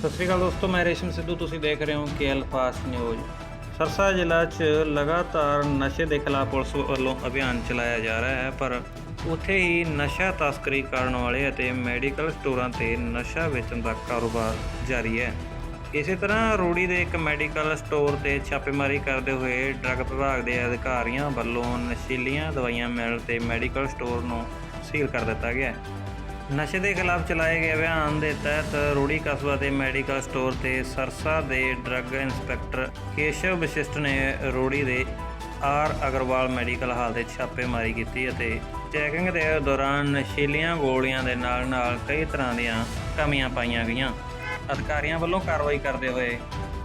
ਸਤਿ ਸ਼੍ਰੀ ਅਕਾਲ ਦੋਸਤੋ, ਮੈਂ ਰੇਸ਼ਮ ਸਿੱਧੂ, ਤੁਸੀਂ ਦੇਖ ਰਹੇ ਹੋ ਕੇਐਲ ਫਾਸਟ ਨਿਊਜ਼। ਸਰਸਾ ਜ਼ਿਲ੍ਹਾ 'ਚ ਲਗਾਤਾਰ ਨਸ਼ੇ ਦੇ ਖਿਲਾਫ ਪੁਲਿਸ ਵੱਲੋਂ ਅਭਿਆਨ ਚਲਾਇਆ ਜਾ ਰਿਹਾ ਹੈ, ਪਰ ਉੱਥੇ ਹੀ ਨਸ਼ਾ ਤਸਕਰੀ ਕਰਨ ਵਾਲੇ ਅਤੇ ਮੈਡੀਕਲ ਸਟੋਰਾਂ ਤੇ ਨਸ਼ਾ ਵੇਚਣ ਦਾ ਕਾਰੋਬਾਰ ਜਾਰੀ ਹੈ। ਇਸੇ ਤਰ੍ਹਾਂ ਰੂੜੀ ਦੇ ਇੱਕ ਮੈਡੀਕਲ ਸਟੋਰ ਤੇ ਛਾਪੇਮਾਰੀ ਕਰਦੇ ਹੋਏ ਡਰੱਗ ਵਿਭਾਗ ਦੇ ਅਧਿਕਾਰੀਆਂ ਵੱਲੋਂ ਨਸ਼ੀਲੀਆਂ ਦਵਾਈਆਂ ਮਿਲਣ ਤੇ ਮੈਡੀਕਲ ਸਟੋਰ ਨੂੰ ਸੀਲ ਕਰ ਦਿੱਤਾ ਗਿਆ ਨਸ਼ੇ ਦੇ ਖਿਲਾਫ ਚਲਾਏ ਗਏ ਅਭਿਆਨ ਦੇ ਤਹਿਤ ਰੂੜੀ ਕਸਬਾ ਦੇ ਮੈਡੀਕਲ ਸਟੋਰ ਤੇ ਸਰਸਾ ਦੇ ਡਰੱਗ ਇੰਸਪੈਕਟਰ ਕੇਸ਼ਵ ਵਿਸ਼ਿਸ਼ਟ ਨੇ ਰੂੜੀ they are Agarwal medical hall ਤੇ ਛਾਪੇਮਾਰੀ ਕੀਤੀ ਅਤੇ ਚੈਕਿੰਗ ਦੇ ਦੌਰਾਨ ਨਸ਼ੀਲੀਆਂ ਗੋਲੀਆਂ ਦੇ ਨਾਲ-ਨਾਲ ਕਈ ਤਰ੍ਹਾਂ ਦੀਆਂ ਕਮੀਆਂ ਪਾਈਆਂ ਗਈਆਂ। ਅਧਿਕਾਰੀਆਂ ਵੱਲੋਂ ਕਾਰਵਾਈ ਕਰਦੇ ਹੋਏ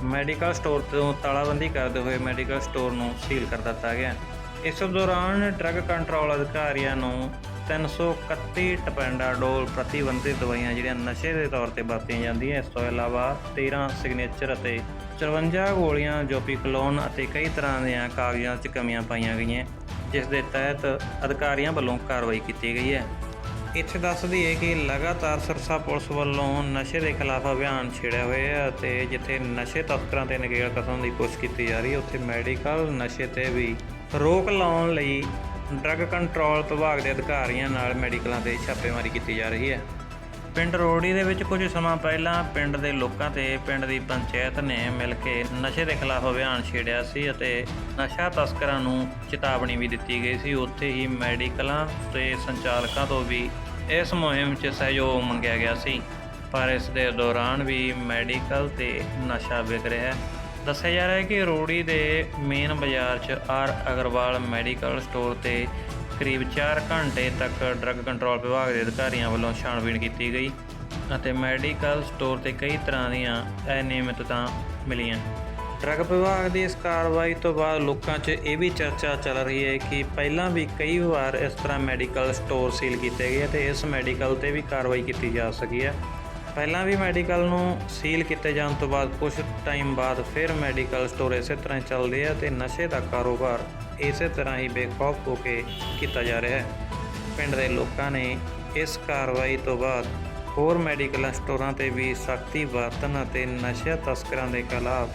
ਮੈਡੀਕਲ ਸਟੋਰ ਤੋਂ ਤਾਲਾਬੰਦੀ ਕਰਦੇ ਹੋਏ ਮੈਡੀਕਲ ਸਟੋਰ ਨੂੰ ਸੀਲ ਕਰ ਦਿੱਤਾ ਗਿਆ। ਇਸ ਦੌਰਾਨ ਡਰੱਗ ਕੰਟਰੋਲ ਅਧਿਕਾਰੀਆਂ ਨੂੰ 331 ਟਪੈਂਡਾਡੋਲ ਪ੍ਰਤੀਬੰਧਿਤ ਦਵਾਈਆਂ ਜਿਹੜੀਆਂ ਨਸ਼ੇ ਦੇ ਤੌਰ ਤੇ ਵਰਤੀਆਂ ਜਾਂਦੀਆਂ, ਇਸ ਤੋਂ ਇਲਾਵਾ 13 ਸਿਗਨੇਚਰ ਅਤੇ 54 ਗੋਲੀਆਂ ਜੋਪੀਕਲੋਨ ਅਤੇ ਕਈ ਤਰ੍ਹਾਂ ਦੀਆਂ ਕਾਗਜ਼ਾਂ 'ਚ ਕਮੀਆਂ ਪਾਈਆਂ ਗਈਆਂ, ਜਿਸ ਦੇ ਤਹਿਤ ਅਧਿਕਾਰੀਆਂ ਵੱਲੋਂ ਕਾਰਵਾਈ ਕੀਤੀ ਗਈ ਹੈ। ਇੱਥੇ ਦੱਸ ਦਈਏ ਕਿ ਲਗਾਤਾਰ ਸਰਸਾ ਪੁਲਿਸ ਵੱਲੋਂ ਨਸ਼ੇ ਦੇ ਖਿਲਾਫ ਅਭਿਆਨ ਛੇੜਿਆ ਹੋਇਆ ਹੈ ਅਤੇ ਜਿੱਥੇ ਨਸ਼ੇ ਤਸਕਰਾਂ ਤੇ ਨਕੇਲ ਕਰਨ ਦੀ ਕੋਸ਼ਿਸ਼ ਕੀਤੀ ਜਾ ਰਹੀ ਹੈ, ਉੱਥੇ ਮੈਡੀਕਲ ਨਸ਼ੇ ਤੇ ਵੀ ਰੋਕ ਲਾਉਣ ਲਈ ਡਰੱਗ ਕੰਟਰੋਲ ਵਿਭਾਗ ਦੇ ਅਧਿਕਾਰੀਆਂ ਨਾਲ ਮੈਡੀਕਲਾਂ ਤੇ ਛਾਪੇਮਾਰੀ ਕੀਤੀ ਜਾ ਰਹੀ ਹੈ। ਪਿੰਡ ਰੋੜੀ ਦੇ ਵਿੱਚ ਕੁਝ ਸਮਾਂ ਪਹਿਲਾਂ ਪਿੰਡ ਦੇ ਲੋਕਾਂ ਤੇ ਪਿੰਡ ਦੀ ਪੰਚਾਇਤ ਨੇ ਮਿਲ ਕੇ ਨਸ਼ੇ ਦੇ ਖਿਲਾਫ ਅਭਿਆਨ ਛੇੜਿਆ ਸੀ ਅਤੇ ਨਸ਼ਾ ਤਸਕਰਾਂ ਨੂੰ ਚੇਤਾਵਨੀ ਵੀ ਦਿੱਤੀ ਗਈ ਸੀ। ਉੱਥੇ ਹੀ ਮੈਡੀਕਲਾਂ ਤੇ ਸੰਚਾਲਕਾਂ ਤੋਂ ਵੀ ਇਸ ਮੁਹਿੰਮ 'ਚ ਸਹਿਯੋਗ ਮੰਗਿਆ ਗਿਆ ਸੀ। ਪਰ ਇਸ ਦੇ ਦੌਰਾਨ ਵੀ ਮੈਡੀਕਲ ਤੇ ਨਸ਼ਾ ਵਿਕ ਰਿਹਾ ਹੈ। ਦੱਸਿਆ ਜਾ ਰਿਹਾ ਹੈ ਕਿ ਰੋੜੀ ਦੇ ਮੇਨ ਬਾਜ਼ਾਰ 'ਚ ਆਰ ਅਗਰਵਾਲ ਮੈਡੀਕਲ ਸਟੋਰ ਤੇ ਕਰੀਬ 4 ਘੰਟੇ ਤੱਕ ਡਰੱਗ ਕੰਟਰੋਲ ਵਿਭਾਗ ਦੇ ਅਧਿਕਾਰੀਆਂ ਵੱਲੋਂ ਛਾਣਬੀਣ ਕੀਤੀ ਗਈ ਅਤੇ ਮੈਡੀਕਲ ਸਟੋਰ ਤੇ ਕਈ ਤਰ੍ਹਾਂ ਦੀਆਂ ਅਨਿਯਮਿਤਤਾਂ ਮਿਲੀਆਂ। ਡਰੱਗ ਵਿਭਾਗ ਦੀ ਇਸ ਕਾਰਵਾਈ ਤੋਂ ਬਾਅਦ ਲੋਕਾਂ 'ਚ ਇਹ ਵੀ ਚਰਚਾ ਚੱਲ ਰਹੀ ਹੈ ਕਿ ਪਹਿਲਾਂ ਵੀ ਕਈ ਵਾਰ ਇਸ ਤਰ੍ਹਾਂ ਮੈਡੀਕਲ ਸਟੋਰ ਸੀਲ ਕੀਤੇ ਗਏ ਤੇ ਇਸ ਮੈਡੀਕਲ ਤੇ ਵੀ ਕਾਰਵਾਈ ਕੀਤੀ ਜਾ ਸਕੀ ਹੈ। ਪਹਿਲਾਂ ਵੀ ਮੈਡੀਕਲ ਨੂੰ ਸੀਲ ਕੀਤੇ ਜਾਣ ਤੋਂ ਬਾਅਦ ਕੁਝ ਟਾਈਮ ਬਾਅਦ ਫਿਰ ਮੈਡੀਕਲ ਸਟੋਰ ਇਸੇ ਤਰ੍ਹਾਂ ਹੀ ਚੱਲਦੇ ਆ ਤੇ ਨਸ਼ੇ ਦਾ ਕਾਰੋਬਾਰ ਇਸੇ ਤਰ੍ਹਾਂ ਹੀ ਬੇਖੌਫ ਹੋ ਕੇ ਕੀਤਾ ਜਾ ਰਿਹਾ ਹੈ। ਪਿੰਡ ਦੇ ਲੋਕਾਂ ਨੇ ਇਸ ਕਾਰਵਾਈ ਤੋਂ ਬਾਅਦ ਹੋਰ ਮੈਡੀਕਲ ਸਟੋਰਾਂ ਤੇ ਵੀ ਸਖਤੀ ਵਰਤਣ ਅਤੇ ਨਸ਼ਾ ਤਸਕਰਾਂ ਦੇ ਖਿਲਾਫ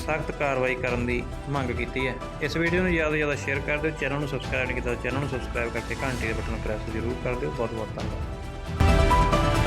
ਸਖਤ ਕਾਰਵਾਈ ਕਰਨ ਦੀ ਮੰਗ ਕੀਤੀ ਹੈ। ਇਸ ਵੀਡੀਓ ਨੂੰ ਜ਼ਿਆਦਾ ਤੋਂ ਜ਼ਿਆਦਾ ਸ਼ੇਅਰ ਕਰ ਦਿਓ ਚੈਨਲ ਨੂੰ ਸਬਸਕ੍ਰਾਈਬ ਨਹੀਂ ਕੀਤਾ ਚੈਨਲ ਨੂੰ ਸਬਸਕ੍ਰਾਈਬ ਕਰਕੇ ਘੰਟੀ ਦੇ ਬਟਨ ਨੂੰ ਪ੍ਰੈਸ ਜ਼ਰੂਰ ਕਰ ਦਿਓ। ਬਹੁਤ ਬਹੁਤ ਧੰਨਵਾਦ।